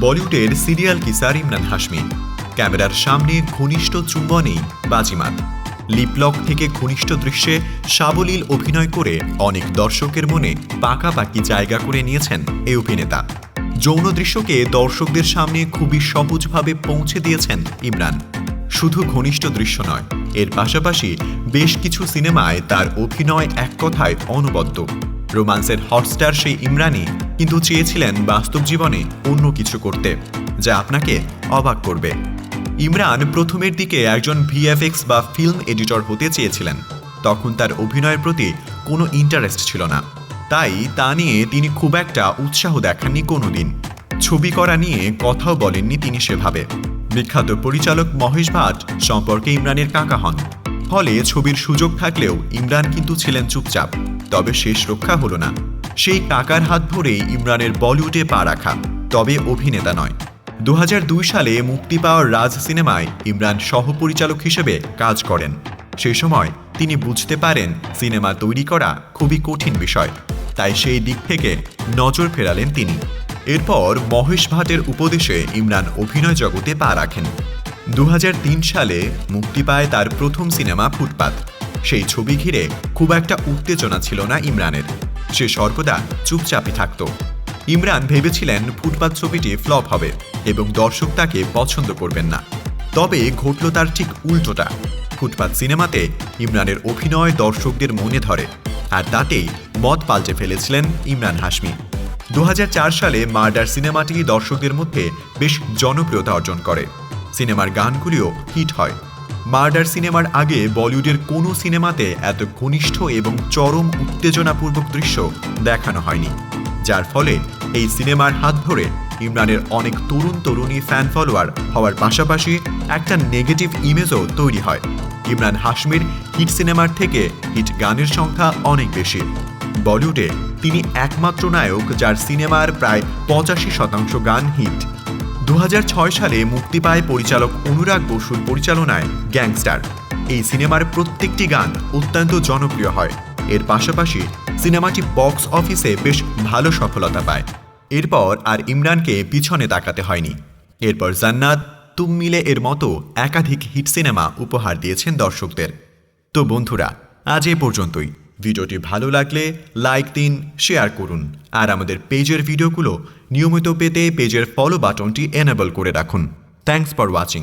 বলিউডের সিরিয়াল কিসার ইমরান হাশমি? ক্যামেরার সামনে ঘনিষ্ঠ চুম্বনেই বাজিমাত। লিপলক থেকে ঘনিষ্ঠ দৃশ্যে সাবলীল অভিনয় করে অনেক দর্শকের মনে পাকাপাকি জায়গা করে নিয়েছেন এই অভিনেতা। যৌন দৃশ্যকে দর্শকদের সামনে খুবই সহজভাবে পৌঁছে দিয়েছেন ইমরান। শুধু ঘনিষ্ঠ দৃশ্য নয়, এর পাশাপাশি বেশ কিছু সিনেমায় তার অভিনয় এক কথায় অনবদ্য। রোমান্সের হটস্টার সেই ইমরানই কিন্তু চেয়েছিলেন বাস্তব জীবনে অন্য কিছু করতে, যা আপনাকে অবাক করবে। ইমরান প্রথমের দিকে একজন ভিএফএক্স বা ফিল্ম এডিটর হতে চেয়েছিলেন। তখন তার অভিনয়ের প্রতি কোনো ইন্টারেস্ট ছিল না। তাই তা নিয়ে তিনি খুব একটা উৎসাহ দেখাননি কোনোদিন। ছবি করা নিয়ে কথাও বলেননি তিনি সেভাবে। বিখ্যাত পরিচালক মহেশ ভাট সম্পর্কে ইমরানের কাকা হন। ফলে ছবির সুযোগ থাকলেও ইমরান কিন্তু ছিলেন চুপচাপ। তবে শেষ রক্ষা হলো না। সেই টাকার হাত ধরেই ইমরানের বলিউডে পা রাখা, তবে অভিনেতা নয়। দু সালে মুক্তি পাওয়ার রাজ সিনেমায় ইমরান সহপরিচালক হিসেবে কাজ করেন। সেই সময় তিনি বুঝতে পারেন সিনেমা তৈরি করা খুবই কঠিন বিষয়, তাই সেই দিক থেকে নজর ফেরালেন তিনি। এরপর মহেশ ভাটের উপদেশে ইমরান অভিনয় জগতে পা রাখেন। দু হাজার তিন সালে মুক্তি পায় তার প্রথম সিনেমা ফুটপাত। সেই ছবি ঘিরে খুব একটা উত্তেজনা ছিল না ইমরানের। সে সর্বদা চুপচাপই থাকত। ইমরান ভেবেছিলেন ফুটপাত ছবিটি ফ্লপ হবে এবং দর্শক তাকে পছন্দ করবেন না। তবে ঘটল তার ঠিক উল্টোটা। ফুটপাত সিনেমাতে ইমরানের অভিনয় দর্শকদের মনে ধরে আর তাতেই মত পাল্টে ফেলেছিলেন ইমরান হাশমি। দু সালে মার্ডার সিনেমাটি দর্শকদের মধ্যে বেশ জনপ্রিয়তা অর্জন করে। সিনেমার গানগুলিও হিট হয়। মার্ডার সিনেমার আগে বলিউডের কোনো সিনেমাতে এত ঘনিষ্ঠ এবং চরম উত্তেজনাপূর্বক দৃশ্য দেখানো হয়নি, যার ফলে এই সিনেমার হাত ধরে ইমরানের অনেক তরুণ তরুণী ফ্যান ফলোয়ার হওয়ার পাশাপাশি একটা নেগেটিভ ইমেজও তৈরি হয়। ইমরান হাশমির হিট সিনেমার থেকে হিট গানের সংখ্যা অনেক বেশি। বলিউডে তিনি একমাত্র নায়ক যার সিনেমার প্রায় পঁচাশি শতাংশ গান হিট দু হাজার ছয় সালে মুক্তি পায় পরিচালক অনুরাগ বসুর পরিচালনায় গ্যাংস্টার। এই সিনেমার প্রত্যেকটি গান অত্যন্ত জনপ্রিয় হয়। এর পাশাপাশি সিনেমাটি বক্স অফিসে বেশ ভালো সফলতা পায়। এরপর আর ইমরানকে পিছনে তাকাতে হয়নি। এরপর জান্নাত, তুম মিলে এর মতো একাধিক হিট সিনেমা উপহার দিয়েছেন দর্শকদের। তো বন্ধুরা, আজ এ পর্যন্তই। ভিডিওটি ভালো লাগলে লাইক দিন, শেয়ার করুন। আর আমাদের পেজের ভিডিওগুলো নিয়মিত পেতে পেজের ফলো বাটনটি এনেবল করে রাখুন। Thanks for watching